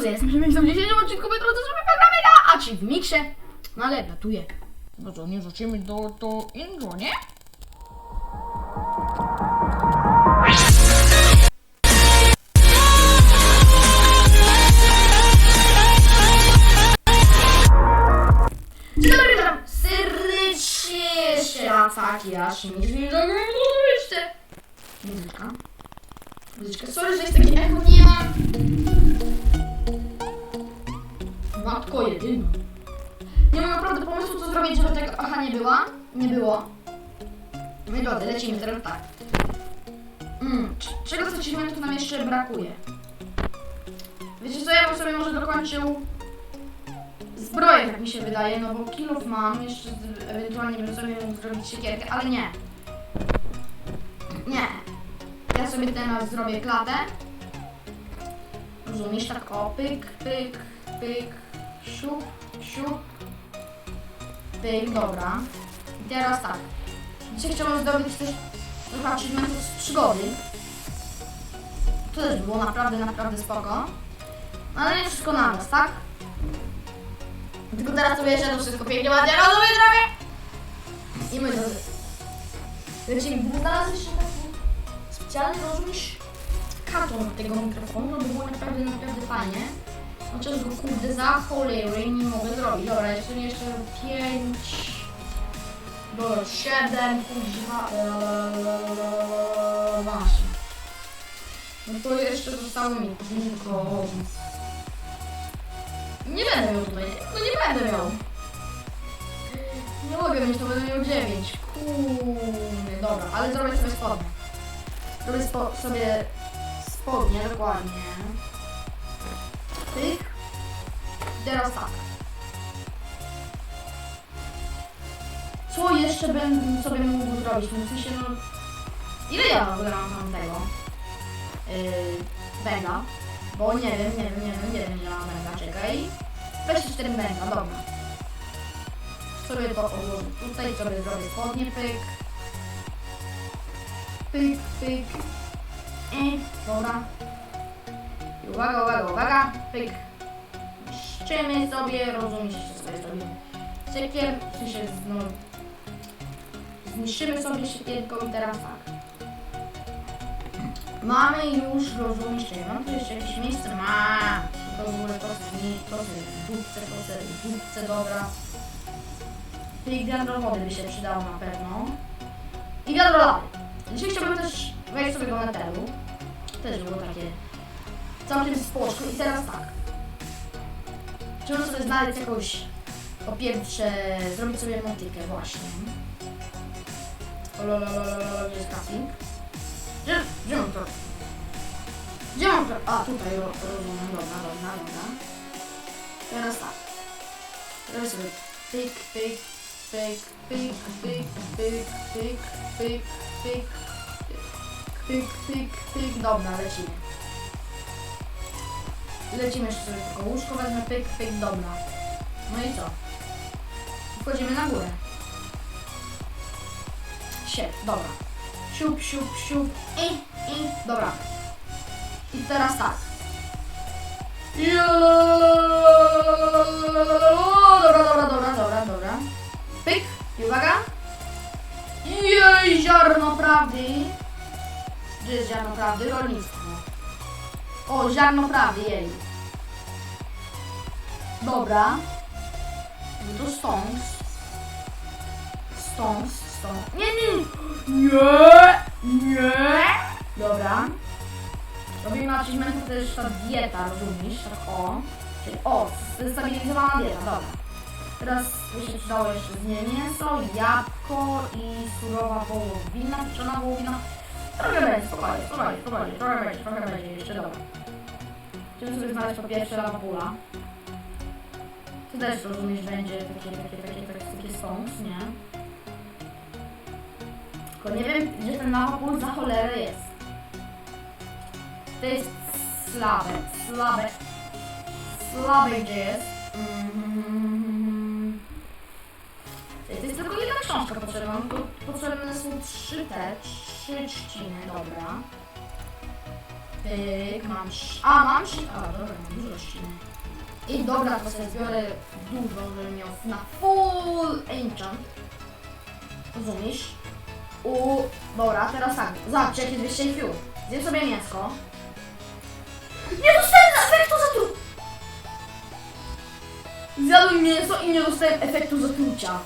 drodzy, jestem w 10 odcinku Metro, to zrobię programę a ci w miksie. No ale ratuję. No to nie zaczniemy do, do intro, nie? Dzień dobry, witam serdecznie jeszcze raz, się Moi drodzy, lecimy teraz tak. Mm, czego z achievementów nam jeszcze brakuje? Wiecie co, ja bym sobie może dokończył zbroję, tak mi się wydaje, no bo kilów mam, jeszcze ewentualnie bym sobie mógł zrobić siekierkę, ale nie. Nie. Ja sobie teraz zrobię klatę. Rozumiesz, tak o, pyk, pyk, pyk, siup, siup, pyk, dobra. I teraz tak. Dzisiaj chciałbym zdobyć też trochę achievementów z przygody. To też było naprawdę, naprawdę spoko. No ale nie wszystko na nas, tak? Tylko teraz to wiesz, że to wszystko pięknie ładnie rozumie zrobię. I my drodzy. Lecimy, gdyby znalazł jeszcze taki specjalny, rozumiesz, karton tego mikrofonu, to by było naprawdę, naprawdę fajnie. Chociaż go kurde za cholery nie mogę zrobić. Dobra, jeszcze jeszcze 5, do 7, kuźwa, właśnie. No to jeszcze zostało mi tylko... Nie będę miał tutaj, no nie będę miał. Nie mogę mieć, to będę miał 9. Kurde, dobra, ale zrobię sobie spodnie. Zrobię spo, sobie spodnie, dokładnie. Pyk. I teraz tak. Co jeszcze bym sobie mógł zrobić? No w sensie, no... Ile ja w ogóle mam tam tego? Yy. Bo nie wiem, nie wiem, nie wiem, nie wiem ile mam węgla, czekaj. 24 węgla, dobra. Sobie to odłożę tutaj, sobie zrobię spodnie, pyk. Pyk, pyk. I, dobra. I uwaga, uwaga, uwaga, pyk. Niszczymy sobie, rozumiecie, co sobie zrobimy. Siekier, w sensie, no... Zniszczymy sobie i teraz tak. Mamy już, czy mam tu jeszcze jakieś miejsce? Mam! To w ogóle to zni, to w dupce, to sobie w dupce, dobra. Tej wiadro wody by się przydało na pewno. I wiadro lawy. Dzisiaj chciałbym też wejść sobie do metelu. Też było takie całkiem spoczko. I teraz tak. Chciałbym sobie znaleźć jakąś, po pierwsze, zrobić sobie motykę właśnie. Jest crafting? Gdzie, gdzie mam to? Gdzie mam to? A, tutaj, ro- rozumiem, dobra, dobra, dobra. Teraz tak. Teraz sobie pyk, pyk, pyk, pyk, pyk, pyk, pyk, pyk, pyk, pyk, pyk, pyk, dobra, lecimy. Lecimy jeszcze sobie tylko łóżko, wezmę pyk, pyk, dobra. No i co? Wchodzimy na górę. Siep, dobra. Siup, siup, siup. I, i, dobra. I teraz tak. Dobra, dobra, dobra, dobra, dobra. Pyk. I uwaga. Jej, ziarno prawdy. Gdzie jest ziarno prawdy? Rolnictwo. O, ziarno prawdy, jej. Dobra. No to stąd. Stąd, stąd. Nie, nie. Nie, nie. Dobra. Robimy achievement, to jest ta dieta, rozumiesz? Tak o. Czyli o, stabilizowana dieta, dobra. Teraz by się przydało jeszcze z niej mięso, jabłko i surowa wołowina, pieczona wołowina. Trochę będzie, spokojnie, spokojnie, spokojnie, trochę będzie, trochę będzie jeszcze, dobra. Chciałbym sobie znaleźć po pierwsze lawapula. To też rozumiesz, będzie takie, takie, takie, takie, takie stones, nie? Tylko nie wiem, gdzie ten lawapul za cholerę jest. To jest słabe, słabe, słabe gdzie jest. To jest tylko jedna książka potrzebna, potrzebne są trzy te, trzy trzciny, dobra. Pyk, mam. A, mam sz... A, dobra, mam dużo ilości. I dobra, to sobie zbiorę dużo, żebym miał na full enchant. Rozumiesz? U, dobra, teraz tak, zobaczcie jakie 200 IQ. Zjem sobie mięsko. Nie dostałem efektu zatrucia! Zjadłem mięso i nie dostałem efektu zatrucia.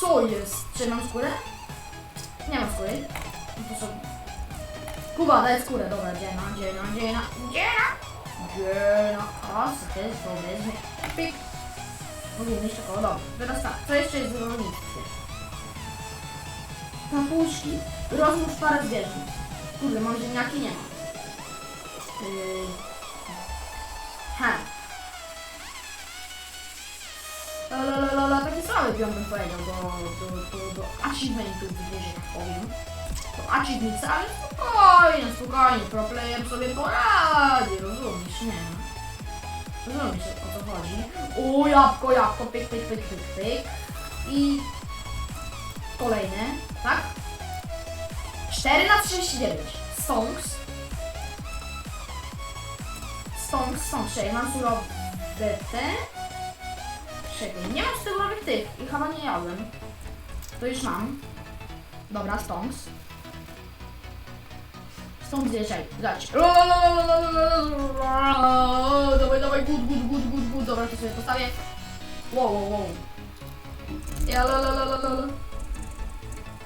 Co jest? Czy mam skórę? Nie mam skóry. No. Kuba, daj skórę, dobra, dziena, dziena, dziena, dziena! Dziena, też to wezmę. Pik. Mówimy jeszcze koło, dobra. Teraz tak, co jeszcze jest w rolnictwie? Papuszki. Rozmów parę zwierząt. Kurde, mam ziemniaki? Nie mam. Yy... Ha. Lalalala, taki słaby pion bym powiedział do, do, do, do achievementów, że tak powiem. To achievements, ale spokojnie, spokojnie, pro player sobie poradzi, rozumiesz, nie? Rozumiesz o co chodzi. O, jabłko, jabłko, pyk, pyk, pyk, pyk, pyk. I kolejny, tak? 4 na 39. Stonks. Stonks, stonks, czekaj, mam surowe te. Czekaj, nie mam surowych tych i chyba nie jadłem. To już mam. Dobra, stonks. Stąd zjeżdżaj, zobacz. Dawaj, dawaj, good, good, good, good, good. Dobra, to sobie postawię. Wow, wow, wow. Ja, la, la, la, la, la.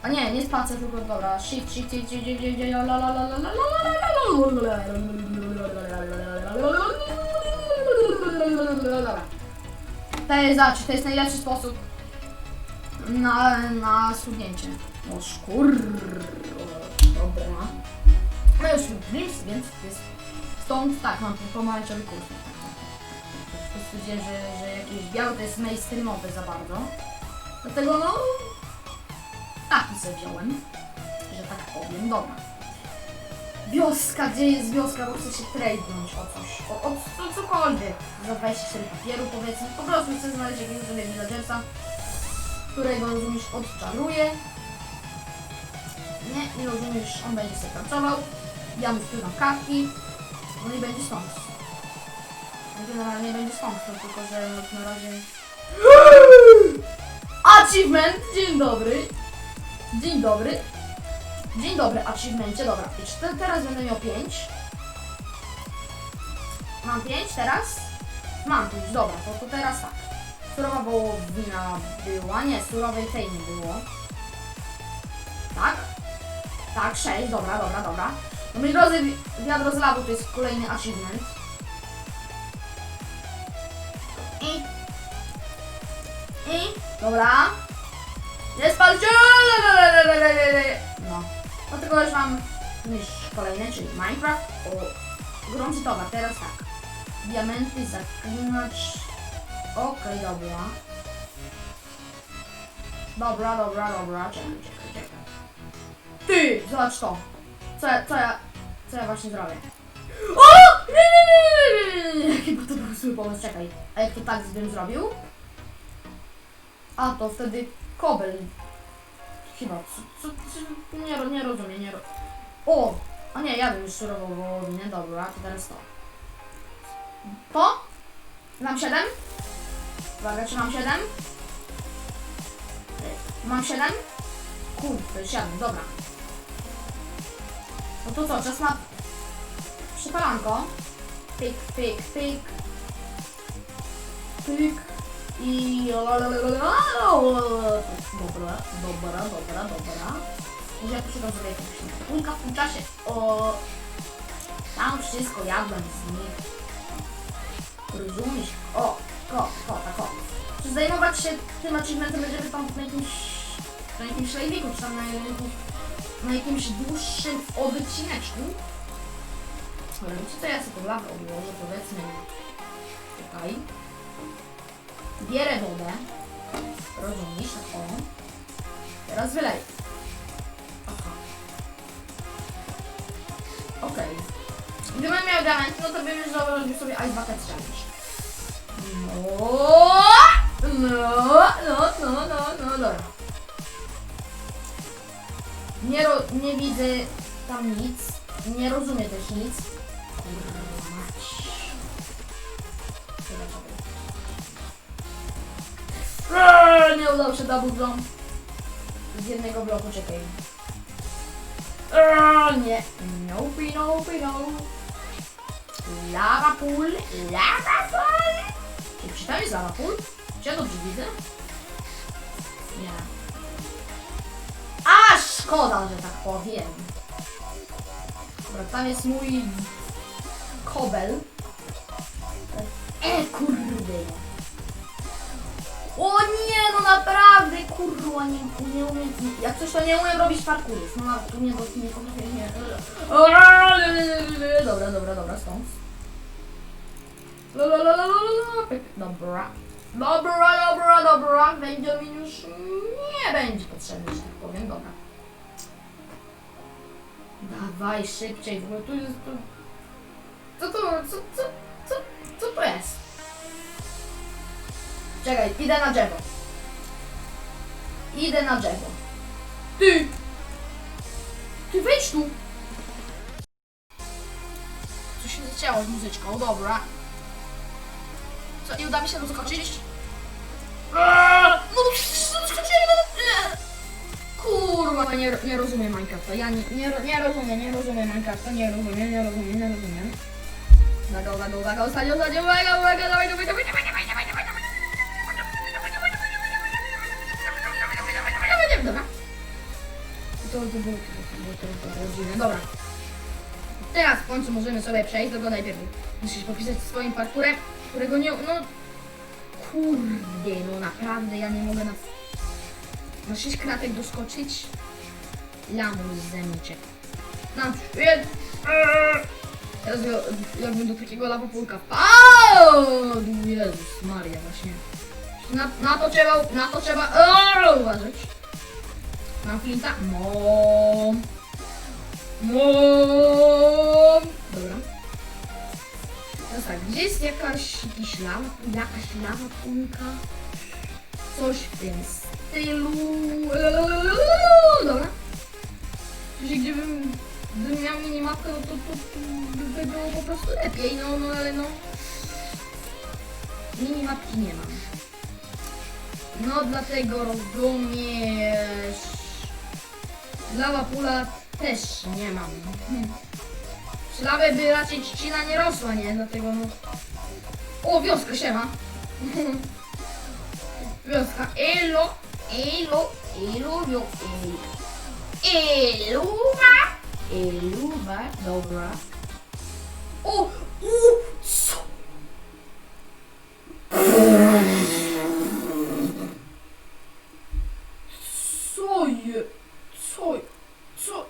A nie, nie spacer, tylko dobra. Shift, shift, shift, shift, shift, shift, shift, la, la. To jest, zobacz, to najlepszy sposób na, na studnięcie. O szkur. Dobra. No już Dreams, więc jest stąd tak, mam pomarańczowy kurs. Stwierdziłem, że, że jakieś białe to jest mainstreamowe za bardzo. Dlatego no... Taki sobie wziąłem, że tak powiem. Dobra. Wioska, gdzie jest wioska, bo chcę się tradenąć o coś, o, o, o cokolwiek. Za 24 papieru powiedzmy. Po prostu chcę znaleźć jakiegoś sobie villagersa, którego rozumiesz odczaruję. Nie, nie rozumiesz, on będzie sobie pracował. Ja mu wpływam kartki. No i będzie stąd. Generalnie będzie stąd, tylko że na razie... Achievement! Dzień dobry! Dzień dobry! Dzień dobry, achievemencie, dobra. I czy te, teraz będę miał 5? Mam 5 teraz? Mam 5, dobra, to, to teraz tak. Surowa wołowina była, nie, surowej tej nie było. Tak? Tak, 6, dobra, dobra, dobra. No moi drodzy, wi- wiadro z lawu to jest kolejny achievement. I... I... Dobra. Nie spalcie! Do tego już mam już kolejny, czyli Minecraft. O, gorący towar, teraz tak. Diamenty, zaklinacz. Okej, dobra. Dobra, dobra, dobra. Czekaj, czekaj, czekaj. Ty! Zobacz to. Co ja, co ja, co ja właśnie zrobię? O! Jaki to był zły pomysł, czekaj. A jak to tak bym zrobił? A, to wtedy kobel. Chyba, co, co, co, nie, nie rozumiem, nie. O! A nie, jadłem już surową wołowinę, dobra, to teraz to. To? Mam 7? Uwaga, czy mam 7? Mam 7? Kurde, to już jadłem, dobra. No to co, czas na przypalanko. Pyk, pyk, pyk. Pyk. I... Dobra, dobra, dobra, dobra. Może ja poszukam sobie jakiegoś punka w tym czasie. O... Tam wszystko jadłem z nich. Rozumiesz? O, o, o, tak o. Czy zajmować się tym achievementem będziemy tam na jakimś... na jakimś live'iku, czy tam na jakimś na jakimś dłuższym odcineczku. Ale wiecie co, ja sobie to lawę odłożę, powiedzmy tutaj. Bierę wodę. Rozumiesz, tak o. Teraz wyleję. Aha. Okej. Gdybym miał diament, no to bym już założył sobie Ice Bucket Challenge. No, no, no, no, no, no, dobra. Nie, ro, nie widzę tam nic. Nie rozumiem też nic. Kurwa nie udał się double jump. Z jednego bloku, czekaj. Eee, nie. Nope, nope, no. Lava pool, lava pool. Czy przy tam jest lava pool? Czy ja dobrze widzę? Nie. A, szkoda, że tak powiem. Dobra, tam jest mój kobel. E, kurde. O nie, no naprawdę, kurwa, nie, nie umiem, jak coś to nie umiem robić parkurów, no tu nie, bo nie potrafię, nie. Dobra, dobra, dobra, stąd. Dobra. Dobra, dobra, dobra, będzie mi już nie będzie potrzebny, że tak powiem, dobra. Dawaj szybciej, w ogóle tu jest... Tu... Co to, co, co, co, co to jest? Czekaj, idę na drzewo. Idę na drzewo. Ty! Ty wejdź tu! Co się zacięło z muzyczką, dobra. Co, i uda mi się tam no to przecież tam skoczyłem. No, no, Kurwa, nie, nie rozumiem Minecrafta, ja nie, nie, nie rozumiem, nie rozumiem Minecrafta, nie rozumiem, nie rozumiem, nie rozumiem. Uwaga, uwaga, uwaga, ostatnio, ostatnio, uwaga, uwaga, dawaj, dawaj, dawaj, dawaj, dawaj, dawaj. To, dziwne. Dobra. Teraz w końcu możemy sobie przejść, tylko najpierw musisz popisać swoim parkurem, którego nie, no... Kurde, no naprawdę, ja nie mogę na... Na 6 kratek doskoczyć. Lamus zemiczek. Na przykład... Teraz ja- jakbym do takiego lawopulka wpadł! Jezus Maria, właśnie. Na, na to trzeba, na to trzeba uważać. Mam flinta? Mom. Mom. Dobra. Teraz tak, gdzie jest jakaś, jakiś lawa, jakaś? Coś w tym stylu. Dobra. Czyli gdybym, gdybym miał minimapkę, no to, to, to by było po prostu lepiej, no, no ale no. Minimapki nie mam. No dlatego rozumiesz. Lawa pula też nie mam. Lawie by raczej trzcina nie rosła, nie? Dlatego no... O, wioska siema. wioska. Elo, elo, elo, elo. Eluwa. Eluwa, dobra. O, u? Co je? Co? Co?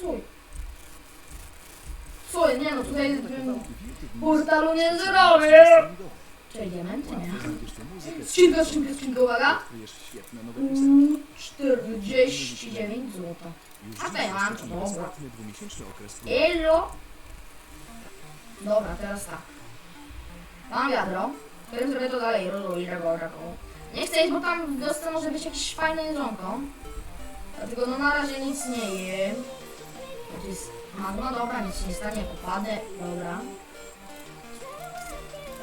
Co? Co? Nie no, tutaj w portalu nie zrobię. Czyli diamenty, nie? Skrzynka, skrzynka, skrzynka, uwaga. Mm, 49 zł. A to ja mam, to dobra. Elo. Dobra, teraz tak. Mam wiadro. Teraz zrobię to dalej, rozwój tego taką. Nie chcę iść, bo tam w wiosce może być jakieś fajne jedzonko. Dlatego no na razie nic nie jem. To jest magma, dobra, nic się nie stanie, popadę, dobra.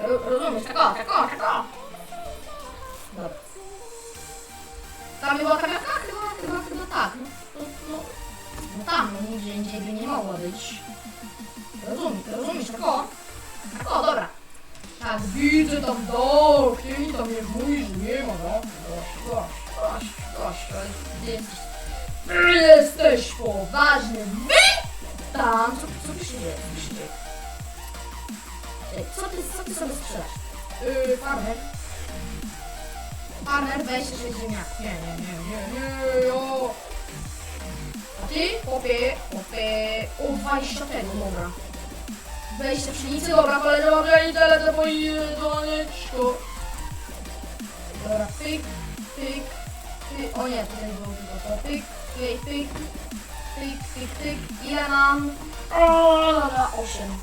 Ro rozumiesz, tak o, tak o, tak o. Dobra. Tam była kamera? Chyba, chyba, chyba tak. No, no, no, no tam, no nigdzie indziej by nie mogła być. Rozumiesz, rozumiesz, tak o. Tak o, dobra. Tak, widzę tam dół, i tam nie mówi, że nie ma, no. Gość, gość, gość, gość, ale ty. Jesteś poważny, wy? Tam, co, co się dzieje, co ty Co ty, sobie strzelasz? Yy, farmer. Farmer, weź się ziemniak. Nie, nie, nie, nie, nie, o. A ty? Popie, popie, o 20 tego, dobra. Wejście pszenicy, dobra, kolega ma pszenicę, lecę po jedzoneczko. Dobra, pyk, pyk, pyk, o nie, tutaj było tylko to, pyk, pyk, pyk, pyk, pyk, pyk, ile mam? O, dobra, 8.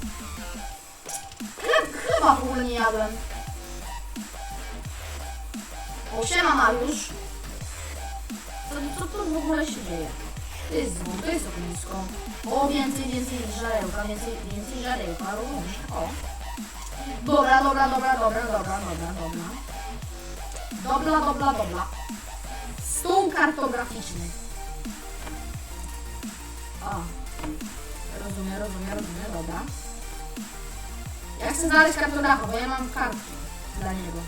Chleb, chyba w ogóle nie jadłem. O, siema Mariusz. Co, co tu w ogóle się dzieje? To jest dzwon, to jest ognisko. O, więcej, więcej żarełka, więcej, więcej żarełka, rozumiesz? O. Dobra, dobra, dobra, dobra, dobra, dobra, dobra. Dobra, dobra, dobra. Stół kartograficzny. O. Rozumiem, rozumiem, rozumiem, dobra. Ja chcę znaleźć kartografa, bo ja mam kartki dla niego.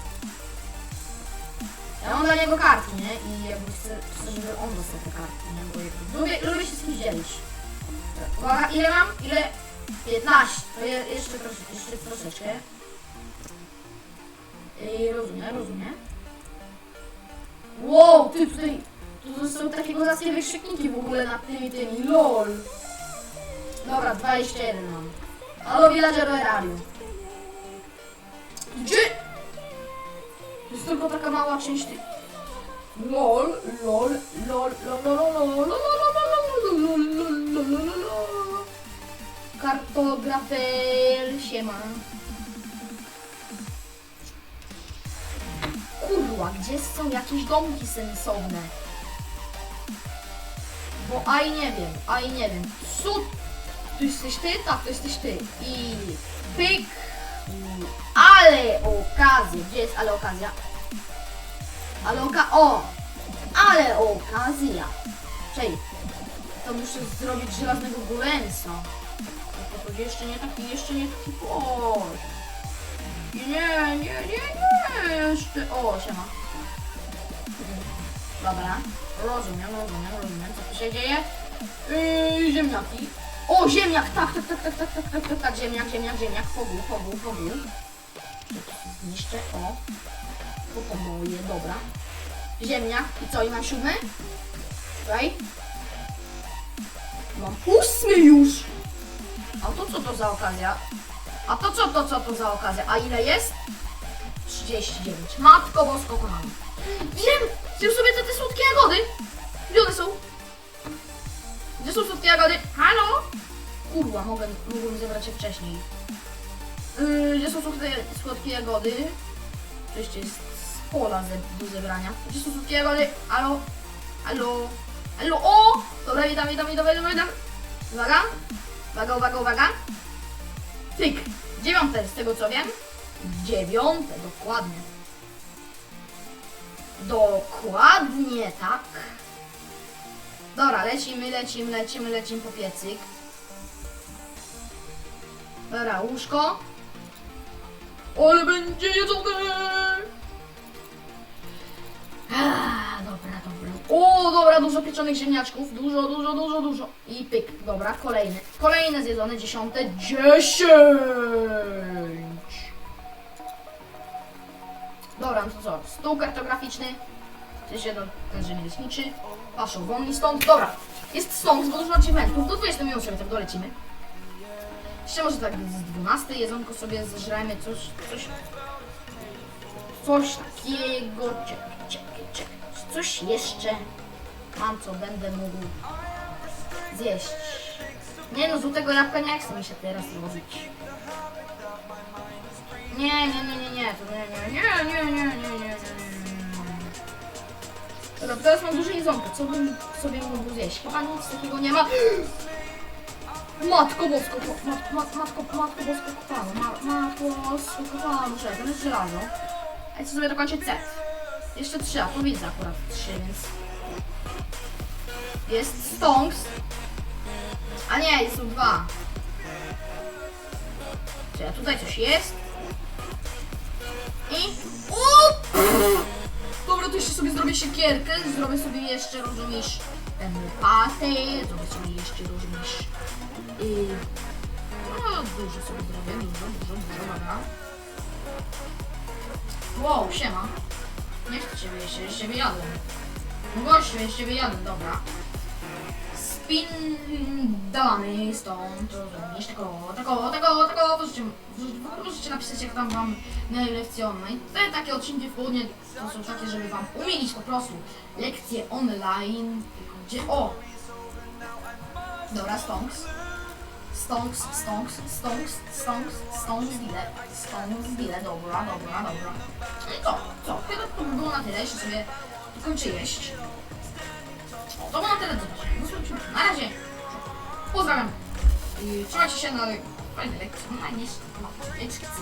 Ja mam dla niego kartki, nie? I jakby chcę, chcę żeby on dostał te kartki, nie? Bo jakby lubię, lubię się z kimś dzielić. Uwaga, ile mam? Ile? 15. To je, jeszcze, trosze, jeszcze troszeczkę. I rozumiem, rozumiem. Wow, ty tutaj... Tu są takie kozackie wykrzykniki w ogóle nad tymi tymi. LOL. Dobra, 21 mam. Halo, villager radio. Gdzie? To jest tylko taka mała część tych... LOL, LOL, LOL, LOL, LOL, LOL, LOL, LOL, LOL, LOL, LOL, LOL. Kartografel, siema. Kurwa, gdzie są jakieś domki sensowne? Bo aj nie wiem, aj nie wiem. Co? Tu jesteś ty? Tak, to jesteś ty. I pyk. Ale okazja. Gdzie jest ale okazja? Ale oka... O! Ale okazja. Czej. To muszę zrobić żelaznego to, to jeszcze nie taki, jeszcze nie taki poziom. Nie, nie, nie, nie, jeszcze... O, siema. Dobra, rozumiem, rozumiem, rozumiem, co tu się dzieje. Yy, ziemniaki. O, ziemniak, tak, tak, tak, tak, tak, tak, tak, tak, tak, ziemniak, ziemniak, ziemniak, pogół, pogół, pogół. Zniszczę, o. To to moje, dobra. Ziemniak, i co, i mam siódmy? Tutaj. Mam ósmy już! A to co to za okazja? A to co to, co to za okazja? A ile jest? 39. Matko bosko kochana. Wiem! Zjem sobie te, te słodkie jagody! Gdzie one są? Gdzie są słodkie jagody? Halo? Kurwa, mogę, mogłem zebrać je wcześniej. Yy, gdzie są słodkie, słodkie jagody? Oczywiście jest z pola ze, do zebrania. Gdzie są słodkie jagody? Halo? Halo? Halo? O! Dobra, witam, witam, witam, witam, witam. Uwaga. Uwaga, uwaga, uwaga. Tyk. Dziewiąte, z tego co wiem. Dziewiąte, dokładnie. Dokładnie, tak. Dobra, lecimy, lecimy, lecimy, lecimy po piecyk. Dobra, łóżko. Ale będzie jedzone! Ah, dobra, dobra. O, dobra, dużo pieczonych ziemniaczków. Dużo, dużo, dużo, dużo. I pyk, dobra, kolejny. Kolejne zjedzone, dziesiąte. Dziesięć! Dobra, no to co? Stół kartograficzny. Czy się do ten rzemieślniczy. Paszą wolni stąd. Dobra, jest stąd, bo dużo achievementów. Do 20 minut sobie tak dolecimy. Jeszcze może tak z 12 jedzonko sobie zeżremy coś, coś, coś takiego. Czekaj, czekaj, czekaj. Coś jeszcze mam, co będę mógł zjeść. Nie no, złotego jabłka nie chcę mi się teraz robić. Nie, nie, nie, nie, nie, to nie, nie, nie, nie, nie, nie, nie, nie. Dobra, teraz mam dużo jedzonka, co bym sobie mógł zjeść? Chyba nic takiego nie ma. Matko bosko, mat, mat, matko, matko bosko kopało, matko bosko kopało, muszę, to jest żelazo. A co sobie dokończę C. Jeszcze trzy, a tu widzę akurat trzy, więc... Jest stonks. A nie, są dwa. Czy tutaj coś jest? I... Up! Dobra, to jeszcze sobie zrobię siekierkę, zrobię sobie jeszcze, rozumiesz, ten patę, zrobię sobie jeszcze, rozumiesz, yy, no dużo sobie zrobię, dużo, dużo, dużo, dobra. Wow, siema. Nie chcę ciebie jeszcze, jeszcze wyjadłem. Gościu, jeszcze wyjadłem, dobra. Spindalamy stąd, rozumiesz, tego, tego, tego, tego, możecie, możecie napisać jak tam wam lekcje online. Te takie odcinki w południe to są takie, żeby wam umilić po prostu lekcje online, gdzie, o! Dobra, stonks. Stonks, stonks, stonks, stonks, stonks, dile, stonks, dile, dobra, dobra, dobra. No i co, co, chyba to by było na tyle, jeszcze sobie kończę jeść. O, to było na tyle słuchajcie, na razie. Pozdrawiam. I trzymajcie się na fajnej lekcji. No, nie, no,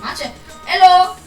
macie. Elo!